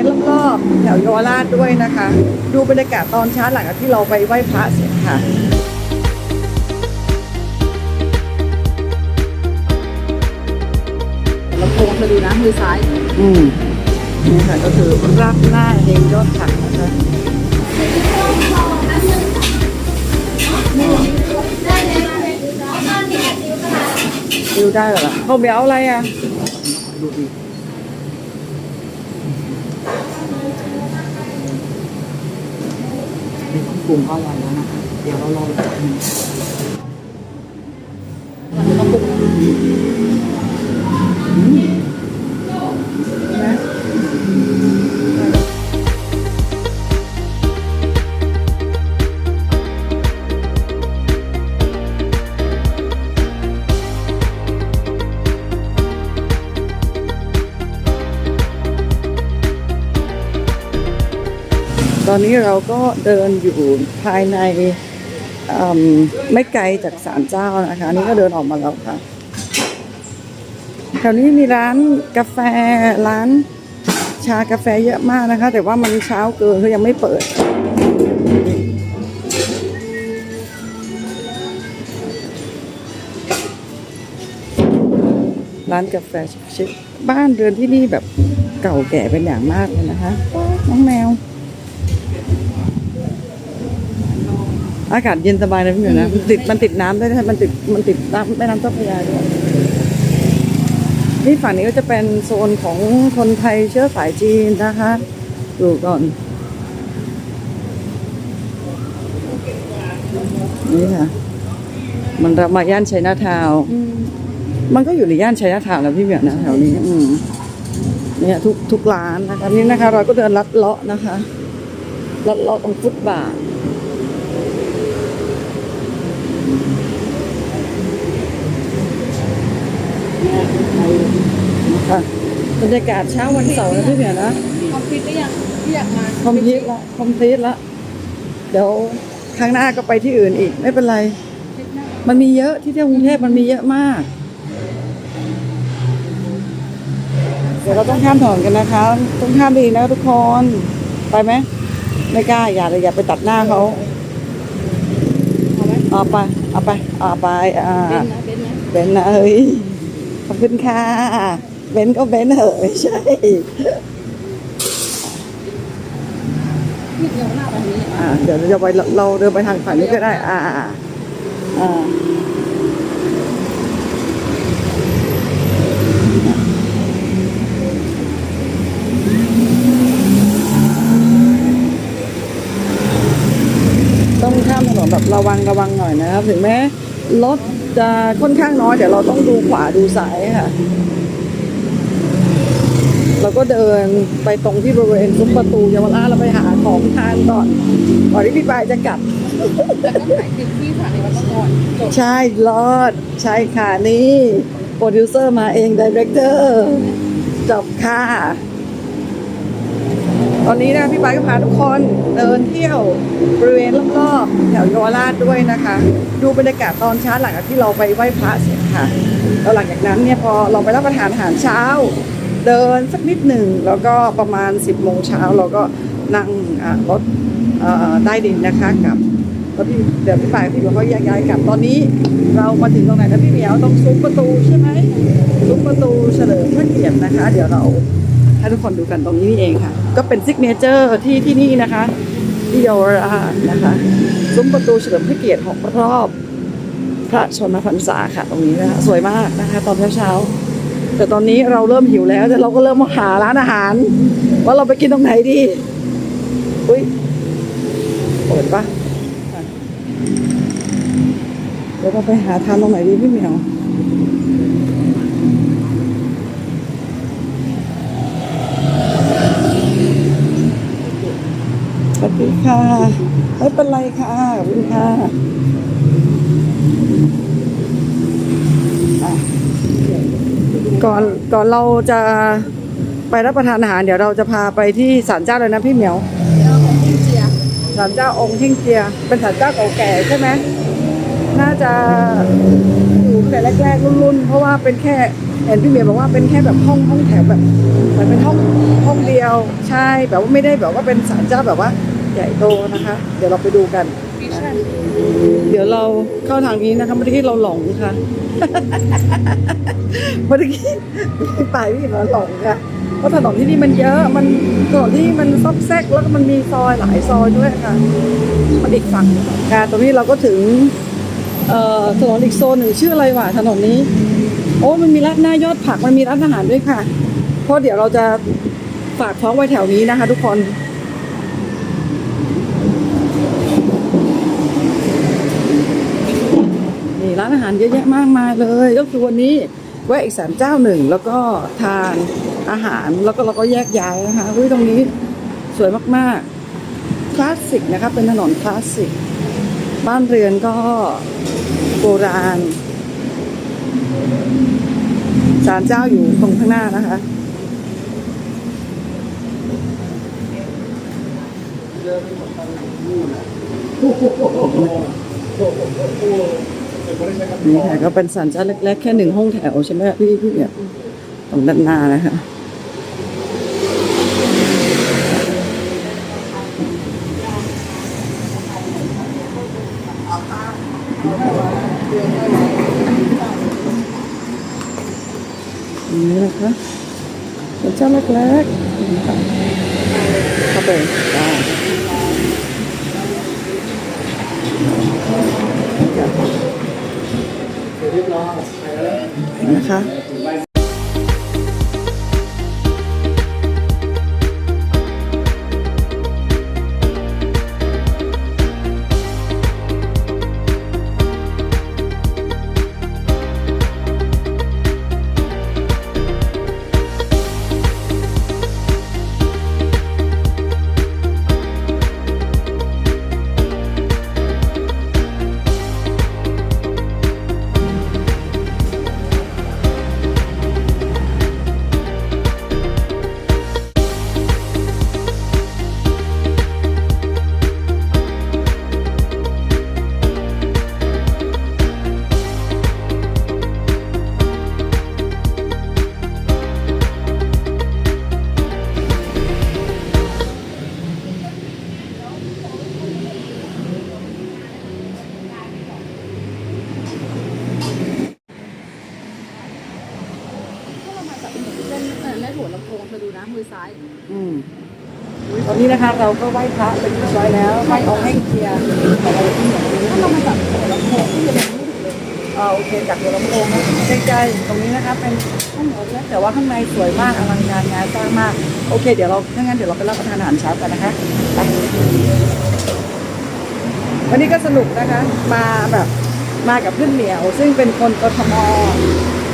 ณรอบๆแถวเยาวราชด้วยนะคะ ดูบรรยากาศตอนเช้าหลังจากที่เราไปไหว้พระเสร็จค่ะลำโพงเธอดูนะมือซ้าย อืมนี่ค่ะก็คือรับหน้าเองยอดผักนะคะดิวได้เหรอล่ะเขาเบียวอะไรอะดูดิ นี่ต้องปรุงก็อร่อยแล้วนะคะ เดี๋ยวเรารออีกแป๊บนึ ตอนนี้เราก็เดินอยู่ภายในไม่ไกลจากศาลเจ้านะคะ นี่ก็เดินออกมาแล้วค่ะแถวนี้มีร้านกาแฟร้านชากาแฟเยอะมากนะคะ แต่ว่ามันเช้าเกินเขายังไม่เปิด ร้านกาแฟชิคบ้านเรือนที่นี่แบบเก่าแก่เป็นอย่างมากเลยนะคะ น้องแมว อากาศเย็นสบายนะพี่เหมียวนะมันติดมันติดน้ำด้วยนะมันติดมันติดน้ำแม่น้ำเจ้าพระยาด้วยนี่ฝั่งนี้ก็จะเป็นโซนของคนไทยเชื้อสายจีนนะคะดูก่อนนี่ค่ะ มันเรามาย่านชัยนาทาวน์มันก็อยู่ในย่านชัยนาทาวน์แล้วพี่เหมียวนะแถวนี้ อืมเนี่ยทุกทุกร้านนะคะนี่นะคะ เราก็เดินลัดเลาะนะคะลัดเลาะตรงฟุตบาท ค่ะบรรยากาศเช้าวันเสาร์นะพี่เหมียวนะคอมพิวต์หรือยังที่อยากมาคอมพลีทละคอมพลีทละเดี๋ยวครั้งหน้าก็ไปที่อื่นอีก ไม่เป็นไร มันมีเยอะที่เที่ยวกรุงเทพมันมีเยอะมาก เดี๋ยวเราต้องข้ามถนนกันนะคะ ต้องข้ามดีนะทุกคนไปไหมไม่กล้าอย่าเลยอย่าไปตัดหน้าเขาเอาไหมเอาไป เอาไปเอาไปอ่าเบนนะเบนนะเบนซ์นะเฮ้ยขอบคุณค่ะเบนซ์ก็เบนซ์เหอะไม่ใช่นี่เดียวหน้าแบบนี้อ่าเดี๋ยวเราจะไปเราเราเดินไปทางฝั่งนี้ก็ได้ อ่าอ่าอ่าอ่าต้องข้ามถนนแบบระวังระวังหน่อยนะครับ ถึงแม้รถจะค่อนข้างน้อยเดี๋ยวเราต้องดูขวาดูซ้ายค่ะเราก็เดินไปตรงที่บริเวณซุ้มประตูเยาวราชเราไปหาของทานก่อนก่อนที่พี่ปายจะกลับแล้วก็ถ่ายคลิปที่สถานีวัดพระนครจบใช่รอด ใช่ค่ะนี่ โปรดิวเซอร์มาเองดีเรคเตอร์จบค่ะ ตอนนี้นะพี่ปายก็พาทุกคนเดินเที่ยวบริเวณรอบๆแถวเยาวราชด้วยนะคะ ดูบรรยากาศตอนเช้าหลังจากที่เราไปไหว้พระเสร็จค่ะแล้วหลังจากนั้นเนี่ยพอเราไปรับประทานอาหารเช้า เดินสักนิดหนึ่งแล้วก็ประมาณ 10โมงเช้าเราก็นั่งรถใต้ดินนะคะกับแล้วพี่เดี๋ยวพี่ปายพี่เดี๋ยวเขาแยกย้ายกลับตอนนี้ เรามาถึงตรงไหนนะพี่เหมียวตรงซุ้มประตูใช่ไหมซุ้มประตูเฉลิมพระเกียรตินะคะ เดี๋ยวเรา ให้ทุกคนดูกันตรงนี้นี่เองค่ะ ก็เป็นซิกเนเจอร์ที่ที่นี่นะคะ ที่เยาวราชนะคะซุ้มประตูเฉลิมพระเกียรติหกรอบพระชนมพรรษาค่ะตรงนี้นะคะสวยมากนะคะ ตอนเช้าๆแต่ตอนนี้เราเริ่มหิวแล้ว แต่เราก็เริ่มมาหาร้านอาหาร ว่าเราไปกินตรงไหนดีอุ้ยเปิดปะเดี๋ยวเราไปหาทานตรงไหนดีพี่เหมียว สวัสดีค่ะไม่เป็นไรค่ะขอบคุณค่ะก่อนก่อนเราจะไปรับประทานอาหารเดี๋ยวเราจะพาไปที่ศาลเจ้าเลยนะพี่เหมียวเดี๋ยวของพี่เจียศาลเจ้าองค์เท่งเจีย เป็นศาลเจ้าเก่าแก่ใช่ไหมน่าจะอยู่แต่แรกๆรุ่นๆเพราะว่าเป็นแค่เห็นพี่เหมียวบอกว่าเป็นแค่แบบห้องห้องแถวแบบเหมือนเป็นห้องห้องเดียว ใช่แบบว่าไม่ได้แบบว่าเป็นศาลเจ้าแบบว่า ใหญ่โตนะคะ เดี๋ยวเราไปดูกันวิชั่นเดี๋ยวเราเข้าทางนี้นะคะเมื่อกี้เราหลงค่ะเมื่อกี้ไปพี่เราหลงค่ะเพราะถนนที่นี่มันเยอะมันถนนที่มันซอกแซกแล้วก็มันมีซอยหลายซอยด้วยค่ะมันอีกฝั่งหนึ่งค่ะตรงนี้เราก็ถึงเอ่อถนนอีกโซนหนึ่งชื่ออะไรวะถนนนี้ โอ้มันมีร้านหน้ายอดผักมันมีร้านอาหารด้วยค่ะ เพราะเดี๋ยวเราจะฝากท้องไว้แถวนี้นะคะ ทุกคน นี่ร้านอาหารเยอะแยะมากมายเลย ก็คือวันนี้แวะอีกสามเจ้าหนึ่งแล้วก็ทานอาหารแล้วก็เราก็แยกย้ายนะคะเฮ้ยตรงนี้สวยมากๆ คลาสสิกนะคะเป็นถนนคลาสสิก บ้านเรือนก็โบราณศาลเจ้าอยู่ตรงข้างหน้านะคะ นี่ค่ะก็เป็นสันเจ้าเล็กๆ แค่หนึ่งห้องแถวใช่ไหมพี่พี่เนี่ยตรงด้านหน้านะคะนี่นะคะสันเจ้าเล็กๆเข้าไปได้ นะคะ มือซ้ายอืมตอนนี้นะคะเราก็ไหว้พระเป็นที่เรียบร้อยแล้วไหว้เอาให้เคลียร์ของเราที่แบบนี้ถ้าเรามาจากหัวลำโพงที่จะเป็นไม่ถึงเลยอ่าโอเคจากหัวลำโพงนะใกล้ๆตรงนี้นะคะเป็นห้องหมูนะแต่ว่าข้างในสวยมากอลังการงานสร้างมาก โอเค เดี๋ยวเราถ้างั้นเดี๋ยวเราไปรับประทานอาหารเช้ากันนะคะไปวันนี้ก็สนุกนะคะมาแบบมากับเพื่อนเหมียว ซึ่งเป็นคนกทม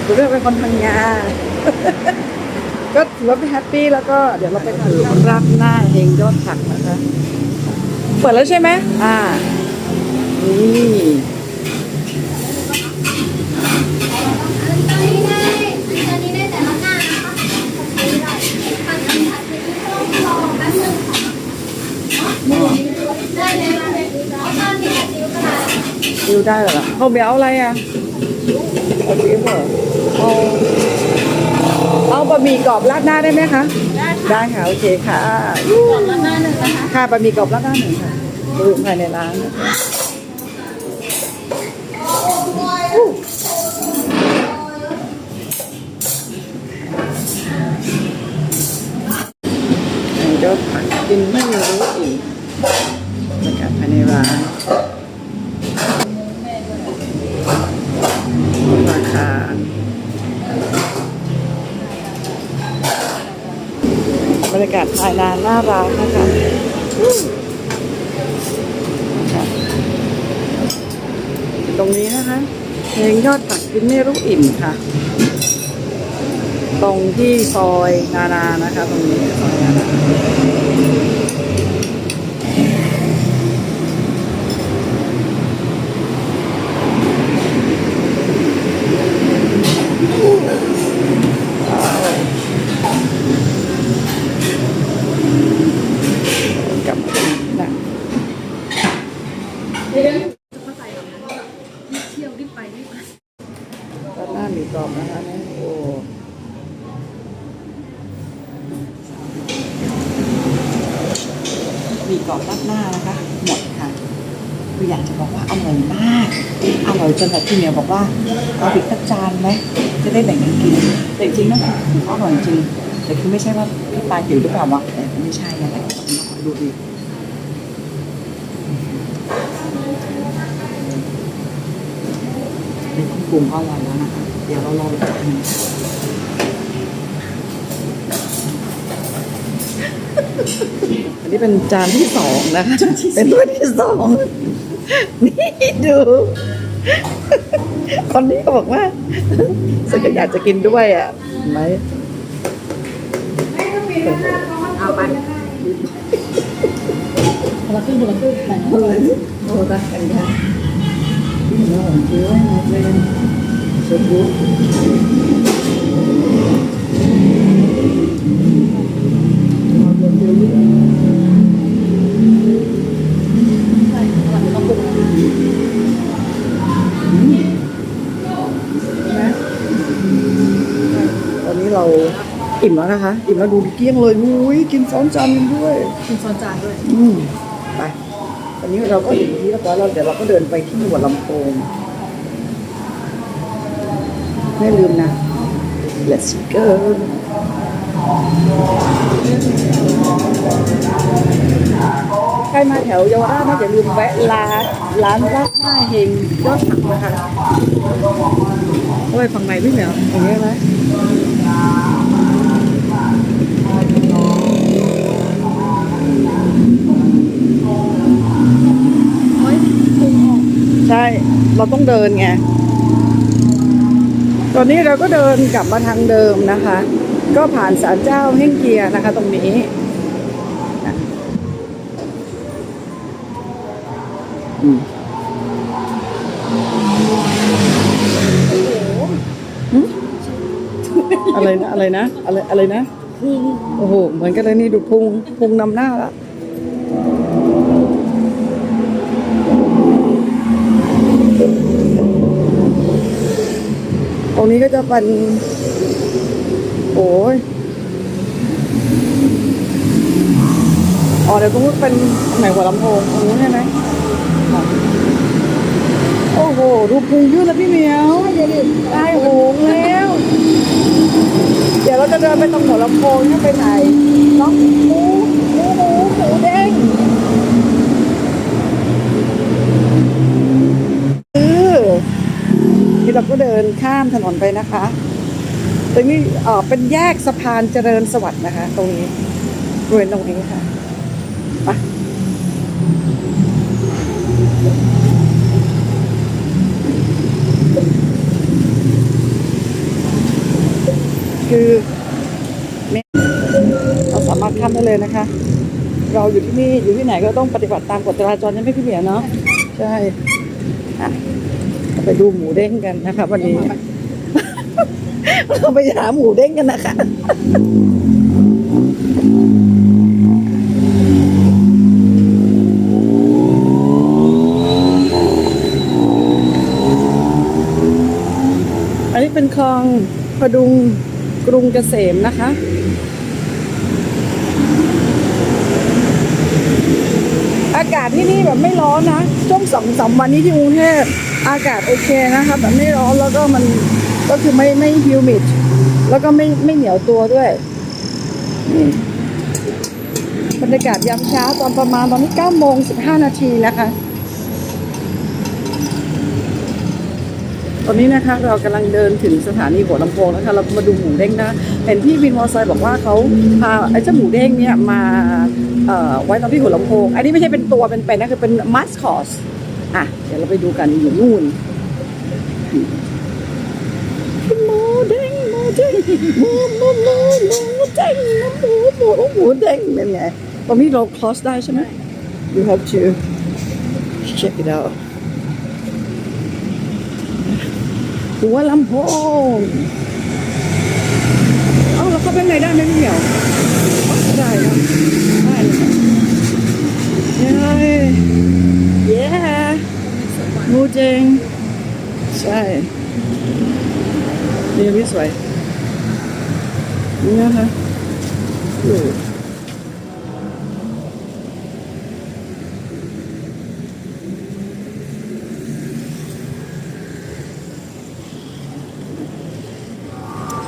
หรือเรียกเป็นคนพังงา ก็ถือว่าแฮปปี้แล้วก็เดี๋ยวเราไปทานข้าวราดหน้าเองยอดผักนะคะเปิดแล้วใช่ไหมอ่านี่ตอนนี้ได้ตอนนี้ได้แต่หน้านะคะได้ผัดผัดผัดไปที่ต้องรอแป๊บนึงได้เลยได้เลยเอาตอนนี้ผัดนิ้วกระดาษดิวได้เหรอเขาเบียเอาอะไรอะเอาดิวเหรอเอา เอาบะหมี่กรอบราดหน้าได้ไหมคะ ได้ค่ะโอเคค่ะก่อนละหน้าหนึ่งนะคะค่ะบะหมี่กรอบราดหน้าหนึ่งค่ะดูภายในร้านนะคะอู้อันนี้ก็ผักกินไม่รู้อีกบรรยากาศภายในร้าน ราคาบรรยากาศภายในหน้าร้านะคะตรงนี้นะคะเพลงยอดผักกินไม่รู้อิ่มค่ะ ตรงที่ซอยนานานะคะ ตรงนี้ซอยนานากับนะ เข้าใจแบบนั้นว่ารีบเที่ยวรีบไปรีบมา ด้านหน้ามีกรอบนะคะเนี่ยโอ้ มีกรอบราดหน้านะคะ หมดค่ะคืออยากจะบอกว่าอร่อยมาก อร่อยจ นแบบพี่เหมียวบอกว่าเอาอีกสักจานไหมจะได้แบ่งกันกินแต่จริงๆนะอร่อยจริง แต่คือไม่ใช่ว่าพี่ปลาหิวหรือเปล่าวะแต่ไม่ใช่นะคะดูดิเป็นเครื่องปรุงก็อร่อยแล้วนะคะเดี๋ยวเราลองอีกจานหนึงอันนี้เป็นจานที่สองนะคะเป็นถ้วยที่สองนี่ดู คนนี้ก็บอกว่าฉันก็อยากจะกินด้วยอะเห็นไหมเอาไปคนละครึ่งคนละครึ่งแบ่งโอ้ยโอ้ตักกันค่ะที่หนูผมซื้อไว้หมดเลยเช็ค เราอิ่มแล้วนะคะ อิ่มแล้วดูเกลี้ยงเลยอุ้ยกินซ้อนจานกันด้วย กินช้อนจานด้วย อืมไปตอนนี้เราก็อยู่ที่เรียบร้อยแล้วเดี๋ยวเราก็เดินไปที่หัวลำโพงไม่ลืมนะ let's go ใครมาแถวเยาวราชนะอย่าลืมแวะร้านร้านราดหน้าเฮงยอดผักนะคะเข้าไปฝั่งไหนพี่เหมียวอย่างนี้ไหมเฮ้ยปรุงออกใช่ เราต้องเดินไง ตอนนี้เราก็เดินกลับมาทางเดิมนะคะ ก็ผ่านศาลเจ้าเฮ่งเกียนะคะตรงนี้ อะไรนะอะไรนะอะไรอะไรนะโอ้โหเหมือนกันเลยนี่ดูพุงพุงนำหน้าละตรงนี้ก็จะเป็นโอ้ยอ๋อเดี๋ยวตรงนู้นเป็นไหนหัวลำโพงตรงนู้นใช่ไหม อ๋อโอ้โห ดูพุงยืดแล้วพี่เหมียวได้โหงแล้ว เดี๋ยวเราจะเดินไปตรงหัวลำโพงนี่ไปไหนน้องหมูหมูหมูหมูเด้งเออที่เราก็เดินข้ามถนนไปนะคะ ตรงนี้เออเป็นแยกสะพานเจริญสวัสดิ์นะคะ ตรงนี้บริเวณตรงนี้ค่ะไป คือเราสามารถข้ามได้เลยนะคะ เราอยู่ที่นี่อยู่ที่ไหนก็ต้องปฏิบัติตามกฎจราจรใช่ไหมพี่เหมียเนาะใช่ไปดูหมูเด้งกันนะคะ วันนี้เราไปหาหมูเด้งกันนะคะอันนี้เป็นคลองพดุง กรุงเกษมนะคะ อากาศที่นี่แบบไม่ร้อนนะ ช่วงสองสามวันนี้ที่กรุงเทพอากาศโอเคนะคะแบบไม่ร้อนแล้วก็มันก็คือไม่ไม่ฮิวมิดแล้วก็ไม่ไม่เหนียวตัวด้วยบรรยากาศยามเช้าตอนประมาณตอนนี้9โมง15 นาทีนะคะ ตอนนี้นะคะเรากำลังเดินถึงสถานีหัวลำโพงนะคะเรามาดูหมูเด้งนะเห็นพี่วินมอเตอร์ไซค์บอกว่าเขาพาไอ้เจ้าหมูเด้งเนี่ยมาไว้ตรงที่หัวลำโพง อันนี้ไม่ใช่เป็นตัวเป็นๆนนะคือเป็นมัสคอสอะเดี๋ยวเราไปดูกันอยู่นู่นหมูเด้งหมูเด้งหมูหมูหมูหมูเด้งหมูหมูหมูเด้งเป็นไงตรงนี้เรา cross ได้ใช่ไหม you have to check it out หัวลำโพงเอ้าแล้วเข้าไปข้างได้ไหมพี่เหมียวได้เนอะได้เลยเย้เย้มูเจงใช่นี่พี่สวยนี่นะคะ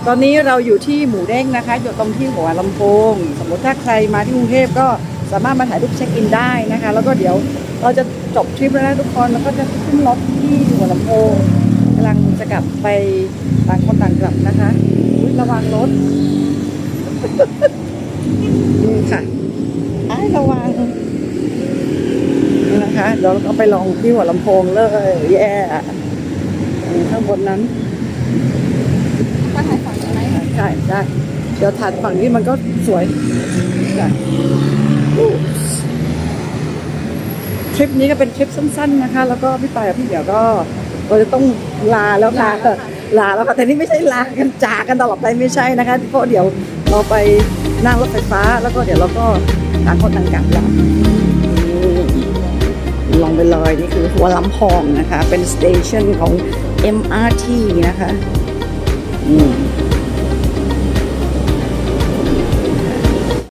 ตอนนี้เราอยู่ที่หมูเด้งนะคะ อยู่ตรงที่หัวลำโพง สมมติถ้าใครมาที่กรุงเทพก็สามารถมาถ่ายรูปเช็คอินได้นะคะ แล้วก็เดี๋ยวเราจะจบทริปแล้วนะทุกคนแล้วก็จะขึ้นรถที่หัวลำโพงกำลังจะกลับไปต่างคนต่างกลับนะคะระวังรถนี่ค่ะไอ้ระวังนี่นะคะเดี๋ยวเราก็ไปลองที่หัวลำโพงเลยแย่ข้างบนนั้นมาถ่ายฝั่งนี้ไหม ใช่ได้ เดี๋ยวถัดฝั่งนี้มันก็สวยจ้ะอู้ทริปนี้ก็เป็นทริปสั้น ๆนะคะ แล้วก็พี่ปายกับพี่เดี๋ยวก็เราจะต้องลาแล้วค่ะลาแล้วค่ะแต่นี่ไม่ใช่ลากันจากกันตลอดไปไม่ใช่นะคะเพราะเดี๋ยวเราไปนั่งรถไฟฟ้าแล้วก็เดี๋ยวเราก็ต่างคนต่างกลับแล้วลองไปเลยนี่คือหัวลำพองนะคะ เป็นสเตชันของ MRT นะคะ อืม